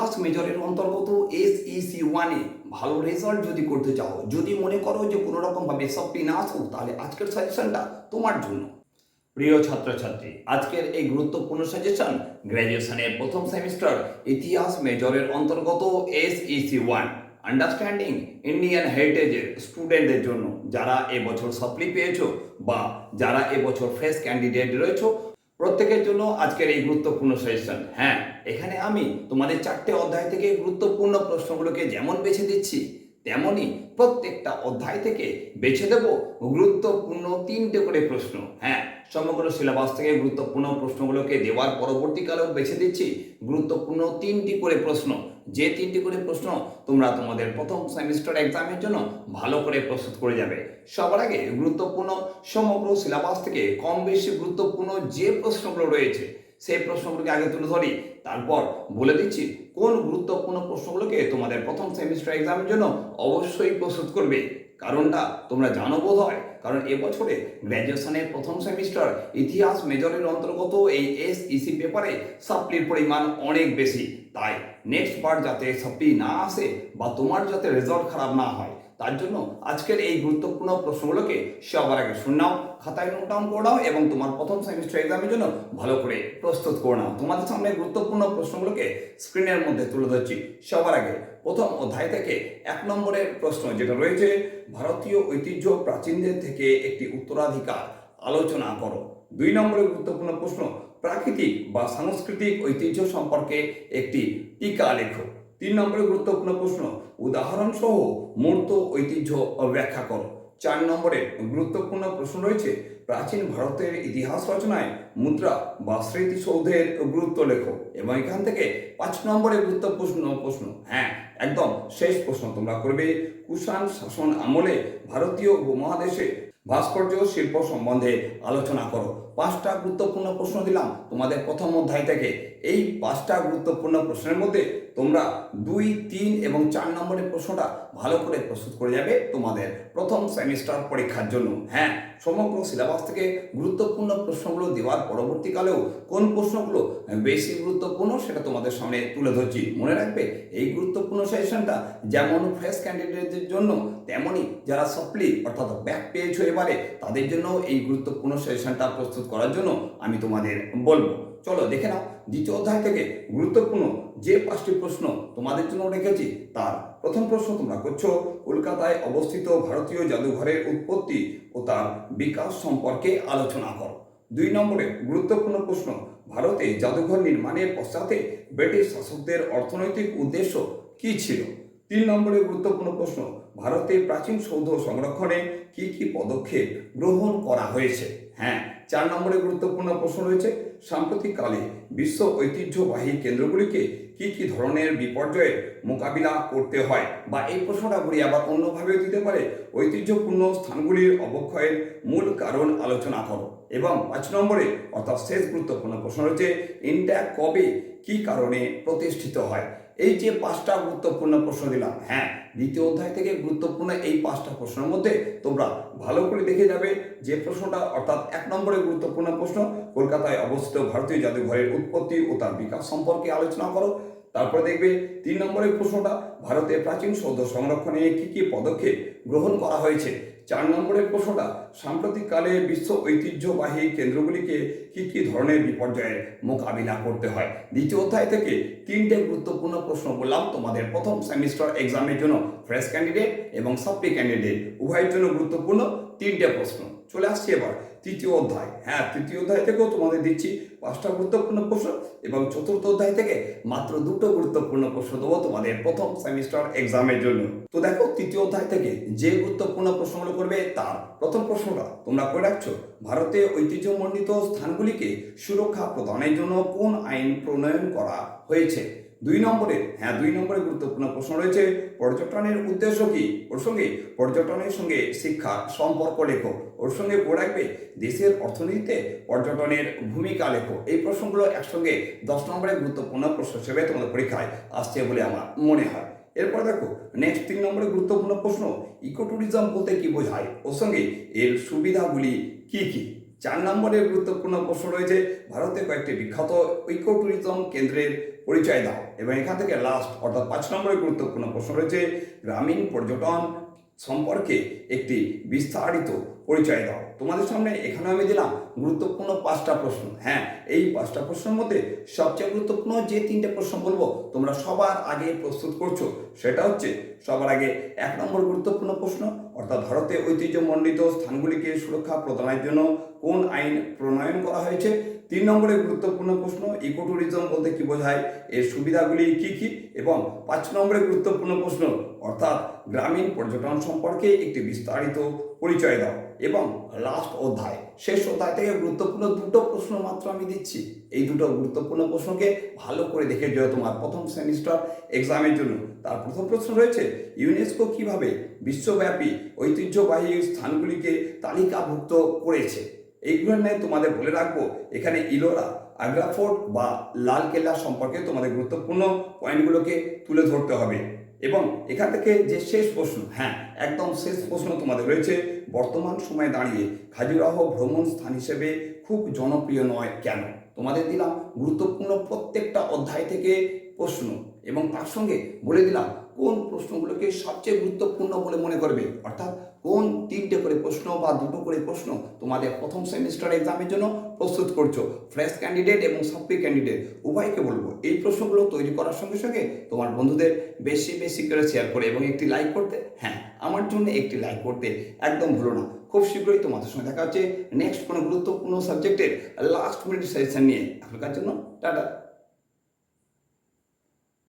ইতিহাস মেজরের অন্তর্গত এস ইসি ওয়ানে ভালো রেজাল্ট যদি করতে চাও, যদি মনে করো যে কোনো রকমভাবে সাপ্লি না আসো তাহলে আজকের সাজেশনটা তোমার জন্য। প্রিয় ছাত্রছাত্রী, আজকের এই গুরুত্বপূর্ণ সাজেশন গ্র্যাজুয়েশনের প্রথম সেমিস্টার ইতিহাস মেজরের অন্তর্গত S E C one understanding Indian হেরিটেজের স্টুডেন্টদের জন্য, যারা এবছর সাপ্লি পেয়েছ বা যারা এবছর ফ্রেশ ক্যান্ডিডেট রয়েছো প্রত্যেকের জন্য আজকের এই গুরুত্বপূর্ণ সাজেশন হ্যাঁ এখানে আমি তোমাদের চারটে অধ্যায় থেকে গুরুত্বপূর্ণ প্রশ্নগুলোকে যেমন বেছে দিচ্ছি, তেমনই প্রত্যেকটা অধ্যায় থেকে বেছে দেব গুরুত্বপূর্ণ তিনটে করে প্রশ্ন। হ্যাঁ সমগ্র সিলেবাস থেকে গুরুত্বপূর্ণ প্রশ্নগুলোকে দেওয়ার পরবর্তীকালেও বেছে দিচ্ছি। গুরুত্বপূর্ণ তিনটি করে প্রশ্ন। যে তিনটি করে প্রশ্ন তোমরা তোমাদের প্রথম সেমিস্টার এক্সামের জন্য ভালো করে প্রস্তুত করে যাবে। সবার আগে গুরুত্বপূর্ণ সমগ্র সিলেবাস থেকে কম বেশি গুরুত্বপূর্ণ যে প্রশ্নগুলো রয়েছে, সেই প্রশ্নগুলোকে আগে তুলে ধরি। তারপর বলে দিচ্ছি কোন গুরুত্বপূর্ণ প্রশ্নগুলোকে তোমাদের প্রথম সেমিস্টার এক্সামের জন্য অবশ্যই প্রস্তুত করবে। কারণটা তোমরা জানো বোধ হয় কারণ এবছরে গ্র্যাজুয়েশনের প্রথম সেমিস্টার ইতিহাস মেজরের অন্তর্গত এই এস ইসি পেপারে সাপ্লির পরিমাণ অনেক বেশি। তাই নেক্সট বার যাতে সাপ্লি না আসে বা তোমার যাতে রেজাল্ট খারাপ না হয়, তার জন্য আজকের এই গুরুত্বপূর্ণ প্রশ্নগুলোকে সবার আগে শুনাও খাতায় নোট ডাউন করে নাও এবং তোমার প্রথম সেমিস্টার এক্সামের জন্য ভালো করে প্রস্তুত করে নাও। তোমাদের সামনে গুরুত্বপূর্ণ প্রশ্নগুলোকে স্ক্রিনের মধ্যে তুলে ধরছি। সবার আগে প্রথম অধ্যায় থেকে এক নম্বরের প্রশ্ন যেটা রয়েছে, ভারতীয় ঐতিহ্য প্রাচীনদের থেকে একটি উত্তরাধিকার, আলোচনা করো। দুই নম্বরের গুরুত্বপূর্ণ প্রশ্ন, প্রাকৃতিক বা সাংস্কৃতিক ঐতিহ্য সম্পর্কে একটি টিকা লেখো। তিন নম্বরের গুরুত্বপূর্ণ প্রশ্ন উদাহরণ সহ মূর্ত ঐতিহ্য ব্যাখ্যা করো। চার নম্বরে গুরুত্বপূর্ণ প্রশ্ন রয়েছে, প্রাচীন ভারতের ইতিহাস রচনায় মুদ্রা বা স্মৃতিসৌধের গুরুত্ব লেখো। এবং এখান থেকে পাঁচ নম্বরে গুরুত্বপূর্ণ প্রশ্ন হ্যাঁ একদম শেষ প্রশ্ন তোমরা করবে। কুষাণ শাসন আমলে ভারতীয় উপমহাদেশে ভাস্কর্য শিল্প সম্বন্ধে আলোচনা করো। পাঁচটা গুরুত্বপূর্ণ প্রশ্ন দিলাম তোমাদের প্রথম অধ্যায় থেকে। এই পাঁচটা গুরুত্বপূর্ণ প্রশ্নের মধ্যে তোমরা দুই, তিন এবং চার নম্বরের প্রশ্নটা ভালো করে প্রস্তুত করে যাবে তোমাদের প্রথম সেমিস্টার পরীক্ষার জন্য। হ্যাঁ সমগ্র সিলেবাস থেকে গুরুত্বপূর্ণ প্রশ্নগুলো দেওয়ার পরবর্তীকালেও কোন প্রশ্নগুলো বেশি গুরুত্বপূর্ণ সেটা তোমাদের সামনে তুলে ধরছি। মনে রাখবে, এই গুরুত্বপূর্ণ সেশনটা যেমন ফ্রেশ ক্যান্ডিডেটদের জন্য তেমনই যারা সাপ্লি অর্থাৎ ব্যাক পেয়েছ এবারে তাদের জন্য এই গুরুত্বপূর্ণ সেশনটা প্রস্তুত করার জন্য আমি তোমাদের বলব। চলো, দেখে নাও, দ্বিতীয় অধ্যায় থেকে গুরুত্বপূর্ণ যে পাঁচটি প্রশ্ন তোমাদের জন্য রেখেছি, তার প্রথম প্রশ্ন তোমরা করছ, কলকাতায় অবস্থিত ভারতীয় জাদুঘরের উৎপত্তি ও তার বিকাশ সম্পর্কে আলোচনা করো। দুই নম্বরে গুরুত্বপূর্ণ প্রশ্ন, ভারতে জাদুঘর নির্মাণের পশ্চাতে ব্রিটিশ শাসকদের অর্থনৈতিক উদ্দেশ্য কী ছিল? তিন নম্বরে গুরুত্বপূর্ণ প্রশ্ন, ভারতে প্রাচীন সৌধ সংরক্ষণে কি কি পদক্ষেপ গ্রহণ করা হয়েছে? হ্যাঁ চার নম্বরে গুরুত্বপূর্ণ প্রশ্ন রয়েছে, সাম্প্রতিককালে বিশ্ব ঐতিহ্যবাহী কেন্দ্রগুলিকে কি কি ধরনের বিপর্যয়ের মোকাবিলা করতে হয়? বা এই প্রশ্নটা ঘুরিয়ে আবার অন্যভাবেও দিতে পারে, ঐতিহ্যপূর্ণ স্থানগুলির অবক্ষয়ের মূল কারণ আলোচনা করো। এবং পাঁচ নম্বরে, অর্থাৎ শেষ গুরুত্বপূর্ণ প্রশ্ন রয়েছে ইন্ডিয়া কবে কি কারণে প্রতিষ্ঠিত হয়? এই যে পাঁচটা গুরুত্বপূর্ণ প্রশ্ন দিলাম হ্যাঁ দ্বিতীয় অধ্যায় থেকে গুরুত্বপূর্ণ এই পাঁচটা প্রশ্নের মধ্যে তোমরা ভালো করে দেখে যাবে যে প্রশ্নটা অর্থাৎ এক নম্বরে গুরুত্বপূর্ণ প্রশ্ন, কলকাতায় অবস্থিত ভারতীয় জাদুঘরের উৎপত্তি ও তার বিকাশ সম্পর্কে আলোচনা করো। তারপরে দেখবে তিন নম্বরের প্রশ্নটা, ভারতের প্রাচীন সৌধ সংরক্ষণে কি কি পদক্ষেপ গ্রহণ করা হয়েছে? চার নম্বরের প্রশ্নটা, সাম্প্রতিককালে বিশ্ব ঐতিহ্যবাহী কেন্দ্রগুলিকে কি কি ধরনের বিপর্যয়ের মোকাবিলা করতে হয়? দ্বিতীয় অধ্যায় থেকে তিনটে গুরুত্বপূর্ণ প্রশ্ন বললাম তোমাদের। প্রথম সেমিস্টার এক্সামের জন্য ফ্রেশ ক্যান্ডিডেট এবং সাপ্লি ক্যান্ডিডেট উভয়ের জন্য গুরুত্বপূর্ণ তিনটে প্রশ্ন। চলে আসছি এবার। তৃতীয় অধ্যায়। হ্যাঁ তৃতীয় অধ্যায় থেকেও তোমাদের দিচ্ছি পাঁচটা গুরুত্বপূর্ণ প্রশ্ন এবং চতুর্থ অধ্যায় থেকে মাত্র দুটো গুরুত্বপূর্ণ প্রশ্ন দেবো তোমাদের প্রথম সেমিস্টার এক্সামের জন্য। তো দেখো, তৃতীয় অধ্যায় থেকে যে গুরুত্বপূর্ণ প্রশ্নগুলো করবে তার প্রথম প্রশ্নটা তোমরা করে রাখছো, ভারতে ঐতিহ্যমণ্ডিত স্থানগুলিকে সুরক্ষা প্রদানের জন্য কোন আইন প্রণয়ন করা হয়েছে? দুই নম্বরে হ্যাঁ দুই নম্বরে গুরুত্বপূর্ণ প্রশ্ন রয়েছে, পর্যটনের উদ্দেশ্য কি? ওর সঙ্গে, পর্যটনের সঙ্গে শিক্ষা, সম্পর্ক লেখো। ওর সঙ্গে পড়ে রাখবে, দেশের অর্থনীতিতে পর্যটনের ভূমিকা লেখো। এই প্রশ্নগুলো একসঙ্গে দশ নম্বরে গুরুত্বপূর্ণ প্রশ্ন হিসেবে তোমাদের পরীক্ষায় আসছে বলে আমার মনে হয়। এরপর দেখো নেক্সট তিন নম্বরে গুরুত্বপূর্ণ প্রশ্ন ইকো ট্যুরিজম বলতে কি বোঝায়? ওর সঙ্গে এর সুবিধাগুলি কি কি? চার নম্বরের গুরুত্বপূর্ণ প্রশ্ন রয়েছে, ভারতে কয়েকটি বিখ্যাত ইকো ট্যুরিজম কেন্দ্রের পরিচয় দাও। এবং এখান থেকে লাস্ট অর্থাৎ পাঁচ নম্বরের গুরুত্বপূর্ণ প্রশ্ন রয়েছে, গ্রামীণ পর্যটন সম্পর্কে একটি বিস্তারিত পরিচয় দাও। তোমাদের সামনে এখানে আমি দিলাম গুরুত্বপূর্ণ পাঁচটা প্রশ্ন। হ্যাঁ এই পাঁচটা প্রশ্নের মধ্যে সবচেয়ে গুরুত্বপূর্ণ যে তিনটে প্রশ্ন বলব, তোমরা সবার আগে প্রস্তুত করছ। সেটা হচ্ছে, সবার আগে এক নম্বর গুরুত্বপূর্ণ প্রশ্ন, অর্থাৎ ভারতে ঐতিহ্যমণ্ডিত স্থানগুলিকে সুরক্ষা প্রদানের জন্য কোন আইন প্রণয়ন করা হয়েছে? তিন নম্বরে গুরুত্বপূর্ণ প্রশ্ন ইকো ট্যুরিজম বলতে কি বোঝায়? এর সুবিধাগুলি কি কি? এবং পাঁচ নম্বরে গুরুত্বপূর্ণ প্রশ্ন, অর্থাৎ গ্রামীণ পর্যটন সম্পর্কে একটি বিস্তারিত পরিচয় দাও। এবং লাস্ট অধ্যায়, শেষ অধ্যায় থেকে গুরুত্বপূর্ণ দুটো প্রশ্ন মাত্র আমি দিচ্ছি। এই দুটো গুরুত্বপূর্ণ প্রশ্নকে ভালো করে দেখে যেও তোমার প্রথম সেমিস্টার এক্সামের জন্য। তার প্রথম প্রশ্ন রয়েছে ইউনেস্কো কীভাবে বিশ্বব্যাপী ঐতিহ্যবাহী স্থানগুলিকে তালিকাভুক্ত করেছে? এইগুলো নিয়ে তোমাদের বলে রাখব, এখানে ইলোরা, আগ্রা ফোর্ট বা লাল কেল্লা সম্পর্কে তোমাদের গুরুত্বপূর্ণ পয়েন্টগুলোকে তুলে ধরতে হবে। এবং এখান থেকে যে শেষ প্রশ্ন হ্যাঁ একদম শেষ প্রশ্ন তোমাদের রয়েছে, বর্তমান সময়ে দাঁড়িয়ে খাজুরাহ ভ্রমণ স্থান হিসেবে খুব জনপ্রিয় নয় কেন? তোমাদের দিলাম গুরুত্বপূর্ণ প্রত্যেকটা অধ্যায় থেকে প্রশ্ন এবং তার সঙ্গে বলে দিলাম কোন প্রশ্নগুলোকে সবচেয়ে গুরুত্বপূর্ণ বলে মনে করবে? অর্থাৎ কোন তিনটে বা দুটো করে প্রশ্ন তোমাদের প্রথম সেমিস্টার এক্সামের জন্য প্রস্তুত করছ। ফ্রেশ ক্যান্ডিডেট এবং সাপ্লি ক্যান্ডিডেট উভয়কে বলব, এই প্রশ্নগুলো তৈরি করার সঙ্গে সঙ্গে তোমার বন্ধুদের বেশি বেশি করে শেয়ার করে এবং একটি লাইক করতে। হ্যাঁ আমার জন্য একটি লাইক করতে একদম ভুলো না। খুব শীঘ্রই তোমাদের সঙ্গে দেখা হচ্ছে নেক্সট কোনো গুরুত্বপূর্ণ সাবজেক্টের লাস্ট মিনিট সেশন নিয়ে। এখনকার জন্য টাটা।